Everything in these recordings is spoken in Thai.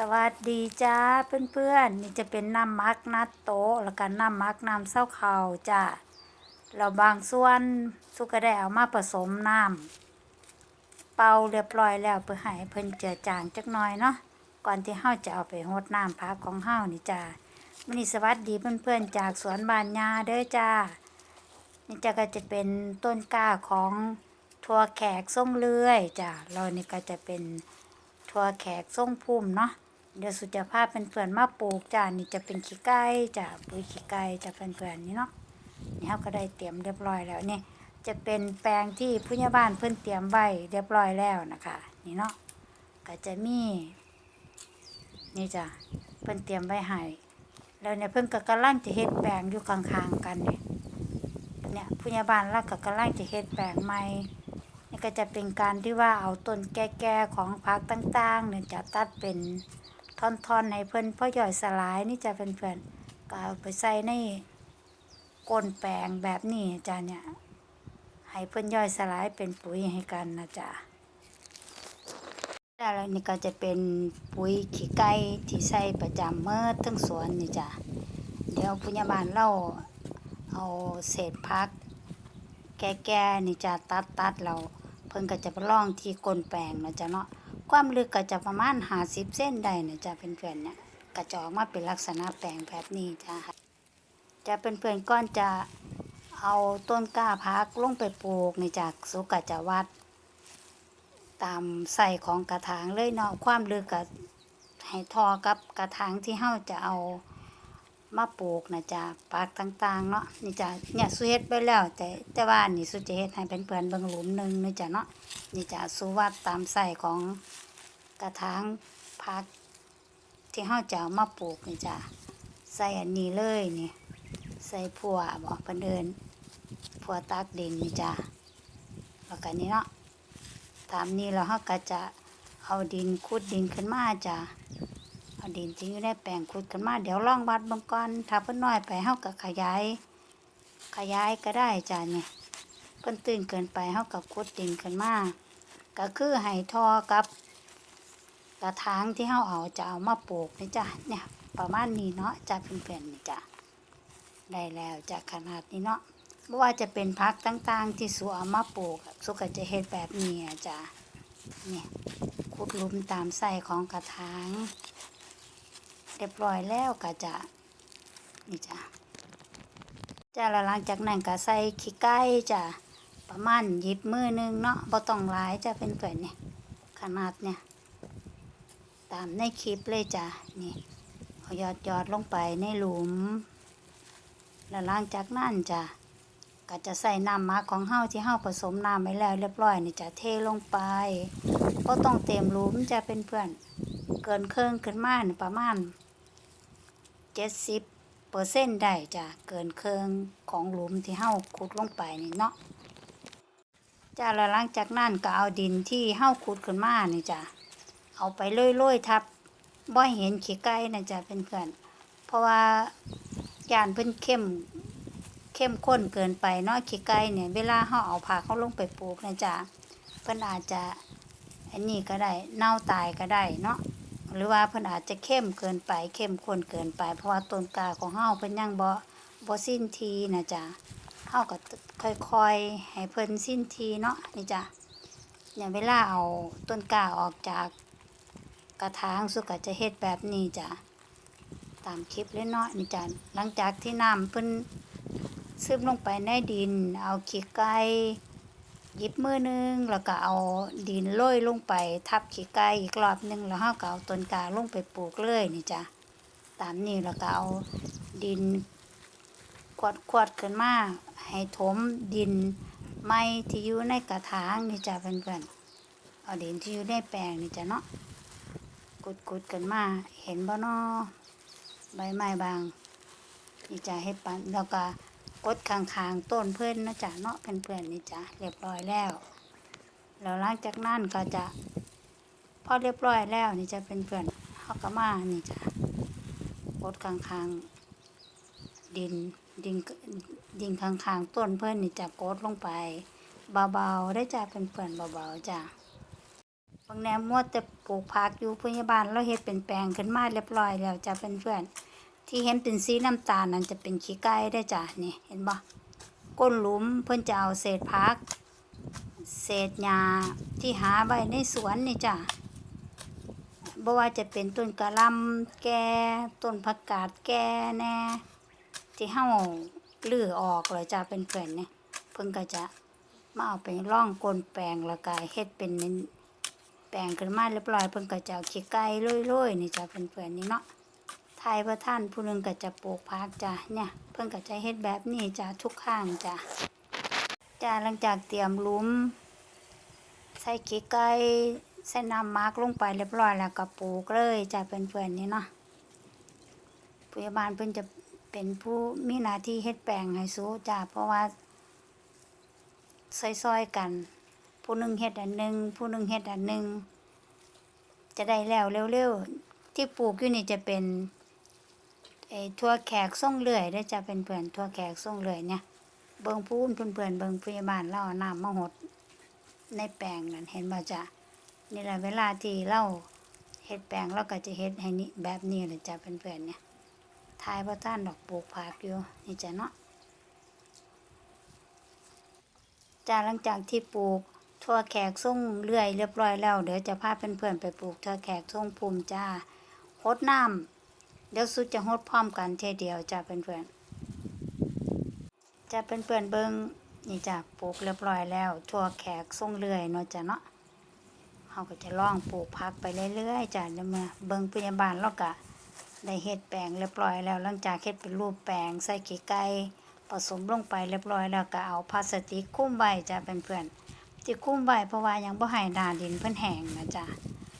สวัสดีจ้าเพื่อนๆ นี่จะเป็นน้ำมักนัดโตะแล้วก็น้ำมักน้ำเส้าเขาจ้าเราบางส่วนสุก็ได้เอามาผสมน้ำเป่าเรียบร้อยแล้วเพื่อให้เพิ่นเจือจางจักหน่อยเนาะก่อนที่เฮาจะเอาไปรดน้ำพักของเฮานี่จ้ามนี่สวัสดีเพื่อนๆ จากสวนบานยาเด้อจ้านี่จะก็จะเป็นต้นกล้าของทัวแขกส่งเลื่อยจ้าเรานี่ก็จะเป็น ทั่วแขกส่งพุ่มเนาะเดี๋ยวสุจะพาเป็นเพื่อนมาปลูกจ้านี่จะเป็นขี้ไก่จ้าปุ๋ยขี้ไก่จะเป็นเพื่อนนี่เนาะนี่เขาก็ได้เตรียมเรียบร้อยแล้วนี่จะเป็นแปลงที่ผู้ใหญ่บ้านเพิ่นเตรียมไว้เรียบร้อยแล้วนะคะนี่เนาะก็จะมี นี่จ้ะเพิ่นเตรียมไว้ให้แล้วเนี่ยเพิ่นก็กำลังจะเฮ็ดแปลงอยู่ข้างๆกันเนี่ยเนี่ยผู้ใหญ่บ้านราก็กำลังจะเฮ็ดแปลงใหม่ ก็จะเป็นการที่ว่าเอาต้นแก่ๆของผักต่างๆเนี่ยจะตัดเป็นท่อนๆให้เพิ่อนพ่อย่อยสลายนี่จะเป็นเพื่อนๆก็เอาไปใส่ในก้นแปลงแบบนี้จ้ะเนี่ยให้เพิ่อนย่อยสลายเป็นปุ๋ยให้กันนะจ๊ะแล้วนี่ก็จะเป็นปุ๋ยขี้ไก่ที่ใส่ประจำเมื่อทั้งสวนนี่จ้ะเดี๋ยวพยาบาลเราเอาเศษผัก แก่ๆนี่จะตัดตัดเรา พิ่นก็จะไปล่องที่ก้นแปลงเนะจ้ะเนาะความลึกก็จะประมาณ50เส้นได้เนะจ้ะเป็นเพื่อนๆเนี่ยก็จะออกมาเป็นลักษณะแปลงแบบนี้จ้ะจะเป็นเพื่อนๆก้อนจะเอาต้นกล้าพักลงไปปลูกในจากสุกะจะวัด ตามใส่ของกระถางเลยเนาะความลึกก็ให้ทอกับกระถางที่เฮาจะเอา มาปลูกนะจ๊ะปากต่างๆเนาะนี่จ้ะเนี่ยสุเฮ็ดไปแล้ว แต่แต่ว่านี่สุจะเฮ็ดให้เป็นเพื่อนๆเบิ่งหลุมหนึ่งนี่จ้ะเนาะนี่จ้ะสุวัดตามใส่ของกระถางพักที่เฮาจะามาปลูกนี่จ้ะใส่อันนี้เลยนี่ใส่พัวบอกเพิ่นเอินพัวตากดินนี่จ้ะแล้วก็นี่เนาะตามนี้แล้วเฮาก็จะเอาดินขุดดินขึ้นมาจ้ะ เอาดินที่อยู่ในแปลงขุดกันมาเดี๋ยวลองวัดบางก่อนถ้าเพิ่นน้อยไปเฮาก็ขยาย ขยายก็ได้จ้ะเนี่ยเพิ่นตื่นเกินไปเฮาก็ขุดดินขึ้นมาก็คือให้ทอกับกระถางที่เฮาเอาจะเอามาปลูกนี่จ้ะเนี่ยประมาณนี้เนาะจ้ะเพื่อนๆนี่จ้ะได้แล้วจ้ะขนาดนี้เนาะบ่ว่าจะเป็นพักต่างๆ ที่สุเอามาปลูกสุก็จะเฮ็ดแบบนี้จ้ะเนี่ยขุดลุมตามไส้ของกระถาง เรียบร้อยแล้วก็จะนี่จ้ะจ้ะแล้วหลังจากนั้นก็ใส่ขี้ไก่จ้ะประมาณหยิบมือหนึงเนาะบ่ต้องหลายจ้ะเป็นเพื่อนเนี่ยขนาดเนี่ยตามในคลิปเลยจ้ะนี่เอาหยอดหยอดลงไปในหลุม แล้วหลังจากนั้นจ้ะก็จะใส่น้ำมักของเฮาที่เฮาผสมน้ำไว้แล้วเรียบร้อยนี่จะเทลงไปก็ต้องเต็มหลุมจะเป็นเพื่อน เกินเครึ่องขึ้นมาประมาณ เจ็ดสิบเปอร์เซ็นต์ได้จ้ะเกินเครึ่งของหลุมที่เฮาขุดลงไปนี่เนาะจ้ะแล้วหลังจากนั้นก็เอาดินที่เฮาขุดขึ้นมานี่จ้ะเอาไปโรยๆทับบ่เห็นขี้ไก่นะจ้ะเป็นเพื่อนเพราะว่าย่านเพิ่นเข้มเข้มข้นเกินไปเนาะขี้ไก่เนี่ยเวลาเฮาเอาผักเขาลงไปปลูกนะจ้ะเพิ่นอาจจะอันนี้ก็ได้เน่าตายก็ได้เนาะ หรือว่าเพิ่นอาจจะเข้มเกินไปเข้มข้นเกินไป เพราะว่าต้นก้าของเฮาเพิ่นยังบ่บ่สิ้นทีนะจ๊ะเฮาก็ค่อยๆให้เพิ่นสิ้นทีเนาะนี่จ้ะเนี่ยเวลาเอาต้นก้าออกจากกระถางสุกจะเฮ็ดแบบนี้จ้ะตามคลิปเลยเนาะนี่จ้ะหลังจากที่น้ำเพิ่นซึมลงไปในดิน เอาขี้ไก่ หยิบมือหนึงแล้วก็เอาดินโรยลงไปทับขี้ไก่อีกรอบหนึงแล้วเฮาก็เอาต้นกาลงไปปลูกเลยนี่จ้ะตามนี้แล้วก็เอาดินขวดขวดๆขึ้นมาให้ถมดินไม้ที่อยู่ในกระถางนี่จ้ะเพื่อนๆเอาดินที่อยู่ในแปลงนี่จ้ะเนาะกุดกุดๆกันมาเห็นบ่เนาะใบไม้บางนี่จ้ะให้ปันแล้วก็ กดข้างๆต้นเพื่อนนะจ๊ะเนาะเพื่อนๆนี่จ้ะเรียบร้อยแล้วแล้วหลังจากนั้นก็จะพอเรียบร้อยแล้วนี่จะเป็นเพื่อนเขาก็มานี่จ้ะกดข้างๆดินดินดินข้างๆต้นเพื่อนนี่จะกดลงไป เบาๆได้จ้ะเป็นเพื่อนๆเบาๆจ้ะบางแนวมัวแต่ปลูกผักอยู่พยาบาลเราเฮ็ดเป็นแปลงขึ้นมาเรียบร้อยแล้วจะเพื่อนๆ ที่เห็นเป็นสีน้ำตาลนั่นจะเป็นขี้ไก่ได้จ้ะนี่เห็นบ่ก้นหลุมเพิ่นจะเอาเศษผัก เศษหญ้าที่หาไว้ในสวนนี่จ้ะบ่ว่าจะเป็นต้นกะลำแก่ต้นผักกาดแก่แน่ ที่เฮาลื้อออกแล้วจ้ะเป็นเพื่อนนี่เพิ่นก็จะมาเอาไปร่องก้นแปลงแล้วก็เฮ็ดเป็นแปลงขึ้นมาเรียบร้อยเพิ่นก็จะเอาขี้ไก่โรยๆนี่จ้ะเพื่อนๆนี่เนาะ ทายว่าท่านผู้หนึงก็จะปลูกผักจ้ะเนี่ย เพิ่นก็จะเฮ็ดแบบนี้จ้ะทุกข้างจ้ะจ้ะหลังจากเตรียมลุ้ม ใส่ขี้ไก่ใส่น้ำหมักลงไปเรียบร้อยแล้วก็ปลูกเลยจ้ะเพื่อนๆนี่เนาะพยาบาลเพิ่นจะเป็นผู้มีหน้าที่เฮ็ดแปลงให้สู้จ้ะเพราะว่าซอยๆกัน ผู้หนึ่งเฮ็ดอันหนึ่งผู้หนึ่งเฮ็ดอันหนึ่งจะได้แล้วเร็วๆที่ปลูกอยู่นี่จะเป็น อ้ทั่วแขกส่งเลื่อยได้จะเป็นเพื่อนทั่วแขกส่งเลื่อยเนี่ยเบิ่งพูนเพื่อนๆเบิ่งพยาบาลเราเอาน้ำมาหดในแปลงนั่นเห็นบ่จ้ะนี่แหละเวลาที่เราเฮ็ดแปลงเราก็จะเฮ็ดให้นี่แบบนี้แหละจ้ะเพื่อนๆเนี่ยทายว่าท่านดอกปลูกผักอยู่นี่จ้ะเนาะจ้าหลังจากที่ปลูกทั่วแขกส่งเลื่อยเรียบร้อยแล้ว เดี๋ยวจะพาเพื่อนๆไปปลูกทั่วแขกส่งภูมิจ้าหดน้ำ เดี๋ยวสุดจะหดพร้อมกันเทเดียวจ้าเพื่อนๆจะเพื่อนๆเบิ้งนี่จ้าปลูกเรียบร้อยแล้วทั่วแขกส่งเลื่อยเนาะจ้าเนาะเขาก็จะล่องปลูกพักไปเรื่อยๆจ้าเดี๋ยวเมื่อเบิ้งพยาบาลแล้วก็ได้เฮ็ดแปลงเรียบร้อยแล้วหลังจากเฮ็ดเป็นรูปแปลงใส่ขี้ไก่ผสมลงไปเรียบร้อยแล้วก็เอาพลาสติกคุ้มไว้จ้ะเพื่อนๆที่คุ้มไว้เพราะว่ายังบ่ให้หน้าดินเพิ่นแห้งนะจ้ะ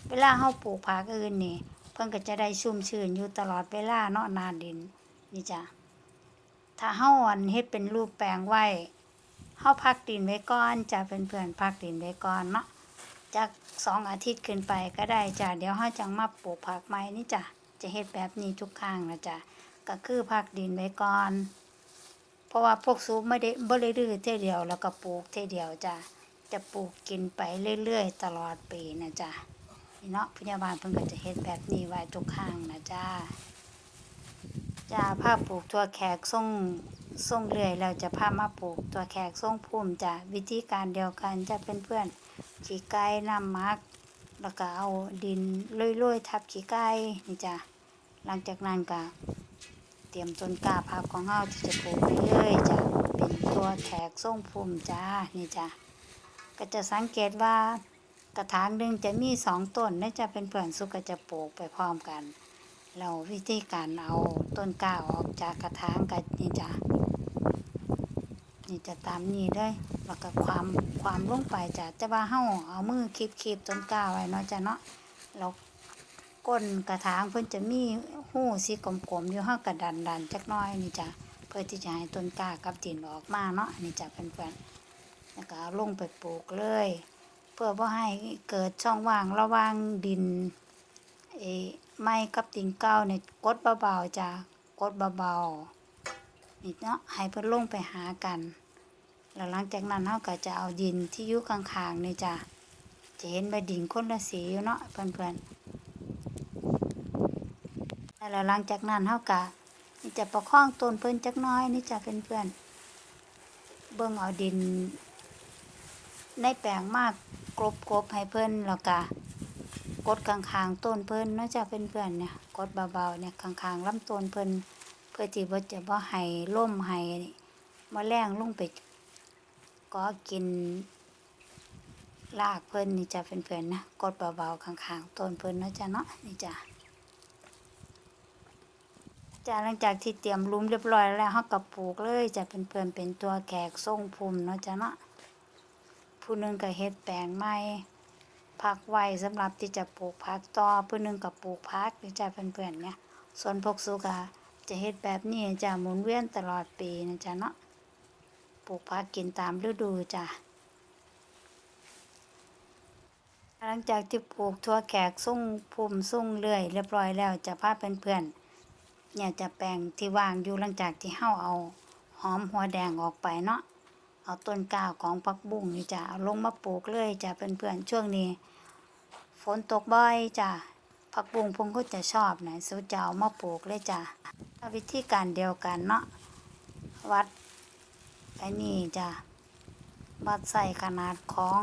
เวลาเฮาปลูกผักอื่นนี่ เพิ่นก็จะได้ชุ่มชื้นอยู่ตลอดเวลาเนาะนาดินนี่จ้ะถ้าเฮาอันเฮ็ดเป็นรูปแปลงไว้เฮาพักดินไว้ก่อนจ้ะเพื่อนๆพักดินไว้ก่อนเนาะจากสองอาทิตย์ขึ้นไปก็ได้จ้ะเดี๋ยวเฮาจังมาปลูกผักใหม่นี่จ้ะจะเฮ็ดแบบนี้ทุกครั้งนะจ้ะก็คือพักดินไว้ก่อน เพราะว่าพวกซูไม่ได้บ่ได้รื้อเท่เดียวแล้วก็ปลูกเท่เดียวจ้ะจะปลูกกินไปเรื่อยๆ ตลอดปีนะจ้ะ นี่เนาะพยาบาลเพิ่นก็จะเฮ็ดแบบนี้ไว้ทุกครั้งนะจ้าจ้าพาปลูกตัวแขกส่งส่งเรื่อยแล้วจะพามาปลูกตัวแขกส่งภูมิจ้ะวิธีการเดียวกันจะเป็นเพื่อนขี้ไก่น้ำมัก แล้วก็เอาดินโรยๆทับขี้ไก่นี่จ้ะหลังจากนั้นก็เตรียมต้นกล้าพักของเฮาที่จะปลูกไปเลยจ้ะเป็นตัวแขกส่งภูมิจ้านี่จ้ะก็จะสังเกตว่า กระถางหนึ่งจะมีสองต้นน่าจะเป็นเพื่อนสุกก็จะปลูกไปพร้อมกัน เราวิธีการเอาต้นกล้าออกจากกระถางกันนี่จ้ะนี่จะตามนี้เลยแล้วก็ความความลงไปจ้ะแต่ว่าเฮาเอามือคีบคีบต้นกล้าไว้เนาะจ้ะเนาะเราก้นกระถางเพิ่นจะมีหูสีกลมๆอยู่เฮาก็ดันดันๆจักน้อยนี่จ้ะเพื่อที่จะให้ต้นกล้ากับดินออกมาเนาะนี่จ้ะเพื่อนๆแล้วก็ลงไปปลูกเลย เพื่อบ่ให้เกิดช่องว่างระหว่างดินเอไม้กับดินเก่าเนี่ยกดเบาๆจ้ะกดเบาๆนี่เนาะให้เพิ่นลงไปหากัน แล้วหลังจากนั้นเฮาก็จะเอาดินที่อยู่ข้างๆนี่จ้ะจะเห็นใบดินคนละสีอยู่เนาะเพื่อนๆแล้วหลังจากนั้นเฮาก็นี่จะประคองต้นเพิ่นจักน้อยนี่จ้ะเพื่อนๆเบิ่งเอาดินในแปลงมาก กรบกรบให้เพิ่อนแล้วก็กดข้างๆต้นเพิ่อนเนาะจ้ะเพื่อนๆเนี่ยกดเบาๆเนี่ยข้างๆลำต้นเพิ่อนเพื่อที่บ่าจะบ่ให้ล่มให้แมลงลงไปก็กินรากเพิ่นนี่จ้ะเพื่อนๆนะกดเบาๆข้างๆต้นเพิ่อนเนาะจ้ะเนาะนี่จ้ะจ้ะหลังจากที่เตรียมลุมเรียบร้อยแล้วเฮาก็ปลูกเลยจ้ะเพื่อนๆเป็นตัวแขกทรงภูมิเนาะจ้ะเนาะ ผู้หนึ่งก็เฮ็ดแปลงใหม่พักไว้สำหรับที่จะปลูกผักต่อผู้หนึ่งก็ปลูกผักนี่จ้ะเพื่อนๆเนี่ยส่วนพวกสุกะจะเฮ็ดแบบนี้จ้ะหมุนเวียนตลอดปีนะจ๊ะเนาะปลูกผักกินตามฤดูจ้ะหลังจากที่ปลูกทั่วแขกสุ่งพุ่มสุ่งเลื่อยเรียบร้อยแล้วจะพาเพื่อนๆเนี่ยจะแปลงที่ว่างอยู่หลังจากที่เฮาเอาหอมหัวแดงออกไปเนาะ เอาต้นกล้าวของผักบุ้งนี่จ้ะเอาลงมาปลูกเลยจ้ะเพื่อนๆช่วงนี้ ฝนตกบ่อยจ้ะผักบุ้งพิ่นก็จะชอบนะสุจะเอามาปลูกเลยจ้ะวิธีการเดียวกันเนาะวัดไอ้นี่จ้ะวัดใส่ขนาดของ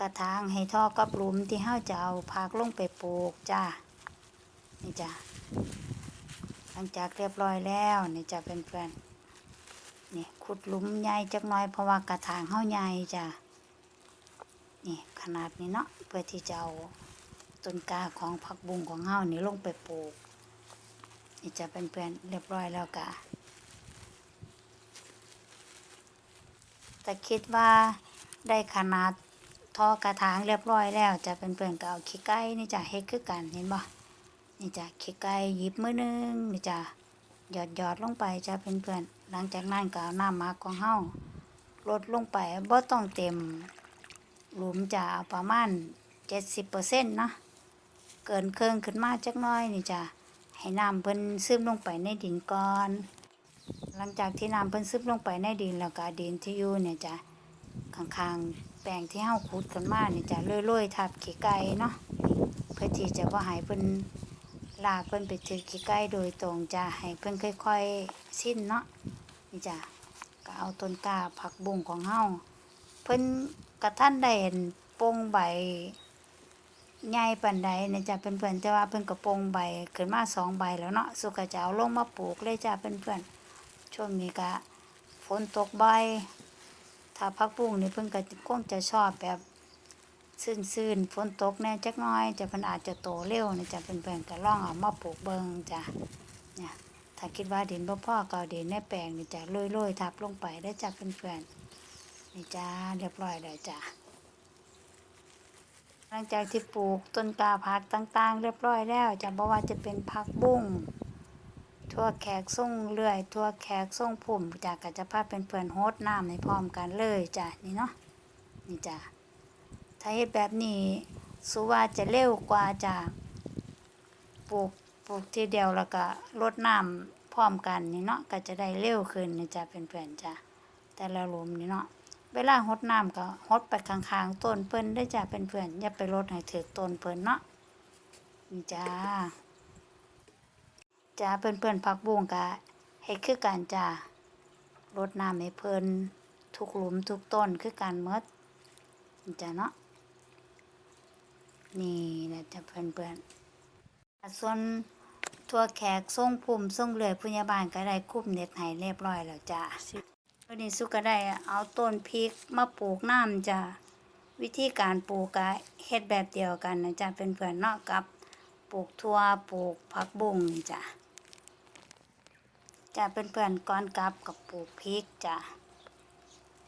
กระถางให้ท่อกับหลุมที่เฮาจะเอาผักลงไปปลูกจ้ะนี่จ้ะหลังจากเรียบร้อยแล้วนี่จะเป็นเพื่อนๆ นี่ขุดหลุมใหญ่จักหน่อยเพราะว่ากระถางเฮาใหญ่จ้ะนี่ขนาดนี้เนาะเพื่อที่จะเอาต้นกาของผักบุ้งของเฮานี่ลงไปปลูกนี่จะเป็นเพื่อนเรียบร้อยแล้วกะแต่คิดว่าได้ขนาดทอกระถางเรียบร้อยแล้วจะเป็นเพื่อนก็เอาขี้ไก่นี่จะเฮ็ดคือกันเห็นบ่นี่จะขี้ไก่หยิบมือนึงนี่จะหยอดหยอดลงไปจะเป็นเพื่อน หลังจากนั้นก็เอาน้ำหมักของเฮาลดลงไปบ่ต้องเต็มหลุมจะประมาณเจ็ดสิบเปอร์เซ็นต์นาะเกินเครื่องขึ้นมาจักน้อยนี่จะให้น้ำเพิ่นซึมลงไปในดินก่อน หลังจากที่น้ำเพิ่นซึมลงไปในดินแล้วก็ดินที่อยู่เนี่ยจะข้างๆแปลงที่เฮาขุดกันมาเนี่ยจะโรยๆทับขี้ไก่เนาะเพื่อที่จะบ่ให้เพิ่นลากเพิ่นไปถือขี้ไก่โดยตรงจะให้เพิ่นค่อย ๆ สิ้นเนาะ นี่จ้ะก็เอาต้นกาผักบุ้งของเฮาเพิ่นกระท่านได้เห็นโปงใบใหญ่ปานใดเนี่ยจ้ะเพื่อนๆแต่ว่าเพิ่นก็โปงใบขึ้นมาสองใบแล้วเนาะสุกะจะเอาลงมาปลูกเลยจ้ะเพื่อนๆช่วงนี้ก็ฝนตกใบถ้าพักบุ้งนี่เพิ่นก็คงจะชอบแบบซื่นๆฝนตกแน่จักหน่อยจะเพิ่นอาจจะโตเร็วนะจ้ะเพื่อนๆก็ลองเอามาปลูกเบิ่งจ้ะเนี่ย ถ้าคิดว่าดินบ่พ่อก็เอาดินในแปลงนี่จ้ะโรยๆทับลงไปได้จ้ะเพื่อนๆนี่จ้าเรียบร้อยแล้วจ้าหลังจากที่ปลูกต้นกล้าผักต่างๆ เรียบร้อยแล้วจะบอกว่าจะเป็นผักบุ้งทั่วแขกส่งเลื่อย ทั่วแขกส่งผุ่มจากกัจจภาพเป็นเพื่อนโฮดน้ำในพร้อมกันเลยจ้ะนี่เนาะนี่จ้ะถ้าเฮ็ดแบบนี้สุว่าจะเร็วกว่าจะปลูก ปลูกทีเดียวแล้วก็รดน้ำพร้อมกันนี่เนาะก็จะได้เร็วขึ้นนี่จ้ะเป็นเพื่อนๆจ้ะแต่ละหลุมนี่เนาะเวลาหดน้ำก็หดไปข้างๆต้นเพิ่นได้จ้ะเป็นเพื่อนอย่าไปรดให้ถึกต้นเพิ่นเนาะนี่จ้าจ้าเพื่อนเพื่อนๆผักบุ้งกะเฮ็ดคือกันจ้ารดน้ำให้เพิ่นทุกหลุมทุกต้นคือกันหมดนี่จ้าเนาะนี่นะจ้ะเพื่อนเพื่อนๆส่วน ทั่วแขกส่งภูมิส่งเลื่อยพยาบาลก็ได้คุบเน็ตให้เรียบร้อยแล้วจ้าวันนี้สุก็ได้เอาต้นพริกมาปลูกน้ำจ้ะวิธีการปลูกก็เฮ็ดแบบเดียวกันนะจ้ะเป็นเพื่อนเนาะกับปลูกทั่วปลูกผักบุ้งจ้ะจ้ะเป็นเพื่อนก่อนกับกับปลูกพริกจ้ะ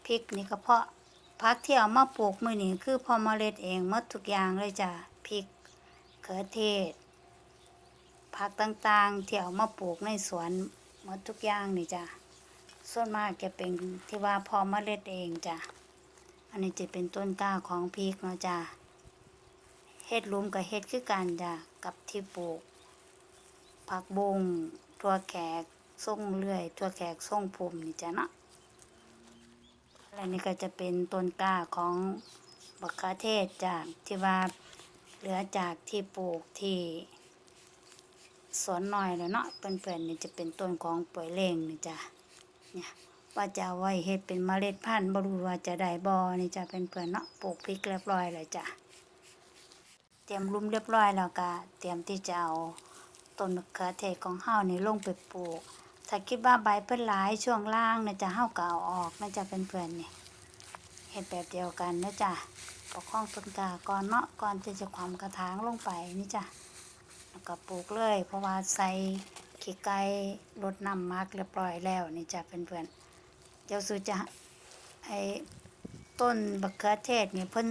พริกนี่ก็เพาะผักที่เอามาปลูกมือนี้คือพอมเมล็ดเองมดทุกอย่างเลยจ้ะพริกเขือเทศ ผักต่างๆที่เอามาปลูกในสวนหมดทุกอย่างนี่จ้ะส่วนมากจะเป็นที่ว่าพอเมล็ดเองจ้ะอันนี้จะเป็นต้นกล้าของพริกเนาะจ้ะเฮ็ดลุมกับเฮ็ดคือกันจ้ะกับที่ปลูกผักบุ้งทั่วแขกส่งเลื่อยทั่วแขกส่งภูมินี่จ้ะเนาะและนี่ก็จะเป็นต้นกล้าของบักเขือเทศจ้ะที่ว่าเหลือจากที่ปลูกที่ สวนหน่อยแล้วเนาะเพื่อนๆนี่จะเป็นต้นของป่วยเล่งนี่จ้ะเนี่ยว่าจะไว้เฮ็ดเป็นเมล็ดพันธุ์บ่รู้ว่าจะได้บ่นี่จะเป็นเพื่อนเนาะปลูกพริกเรียบร้อยแล้วจ้ะเตรียมรุมเรียบร้อยแล้วก็เตรียมที่จะเอาต้นมะเขือเทศของเฮานี่ลงไปปลูกถ้าคิดว่าใบเพิ่นหลายช่วงล่างนะจะเฮาก็เอาออกนะจะเป็นเพื่อนนี่เฮ็ดแบบเดียวกันนะจ้ะปกคองต้นกาก่อนเนาะก่อนที่จะความกระถางลงไปนี่จ้ะ แล้วก็ปลูกเลย เพราะว่าใส่ขี้ไก่รดน้ำมักเรียบร้อยแล้วนี่จ้ะเพื่อนๆเดี๋ยวสูจะไอ้ต้นบักเขือเทศนี่เพิ่น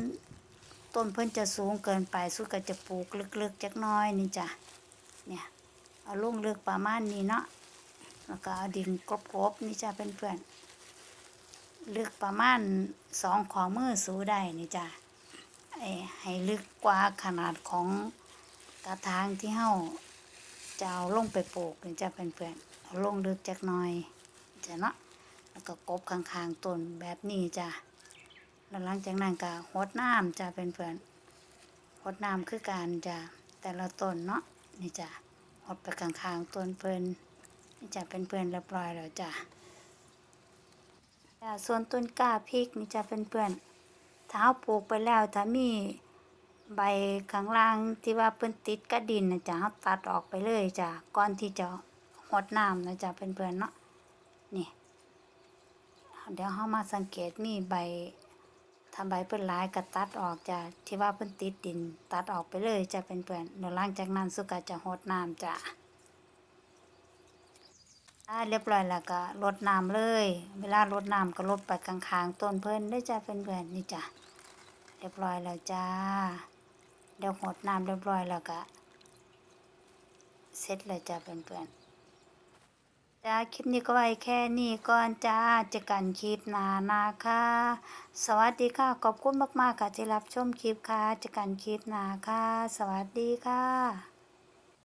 ต้นเพิ่นจะสูงเกินไปสุก็จะปลูกลึกๆจักน้อยนี่จ้ะเนี่ยเอาลงลึกประมาณนี้เนาะแล้วก็เอาดินกรบๆนี่จ้ะเพื่อนๆลึกประมาณสองขอมือสูได้นี่จ้ะไอ้ให้ลึกกว่าขนาดของ กระถางที่เฮาจะเอาลงไปปลูกนี่จะเป็นเพื่อนๆเอาลงลึกจักหน่อยจะเนาะแล้วก็กบข้างๆต้นแบบนี้จ้ะแล้วหลังจากนั้นก็หดน้ำจะเป็นเพื่อนหดน้ำคือการจ้ะแต่ละต้นเนาะนี่จ้ะหดไปข้างๆต้นเพิ่นนี่จ้ะเป็นเพื่อนเรียบร้อยแล้วจ้ะส่วนต้นกล้าพริกนี่จ้ะเป็นเพื่อนถ้าเราปลูกไปแล้วถ้ามี ใบข้างล่างที่ว่าเพิ่นติดกับดินนะจ้ะเราตัดออกไปเลยจ้ะก่อนที่จะหดน้ำนะจ้ะเพื่อนๆเนาะนี่เดี๋ยวเรามาสังเกตมีใบทำใบเพิ่นหลายก็ตัดออกจ้ะที่ว่าเพิ่นติดดิน ตัดออกไปเลยจะเป็นเพื่อนเดี๋ยวหลังจากนั้นสุกะจะหดน้ำจ้ะอ่าเรียบร้อยแล้วก็รดน้ำเลย เวลารดน้ำก็รดไปข้างๆต้นเพิ่นได้จ้ะเป็นเพื่อนนี่จ้ะเรียบร้อยแล้วจ้า เดี๋ยวหดน้ำเรียบร้อยแล้วก็เสร็จแล้วจ้ะเป็นเพื่อนจ้าคลิปนี้ก็ไว้แค่นี้ก่อนจ้าเจอกันคลิปหน้านะคะ สวัสดีค่ะ ขอบคุณมากๆค่ะที่รับชมคลิปค่ะเจอกันคลิปหน้าค่ะ สวัสดีค่ะ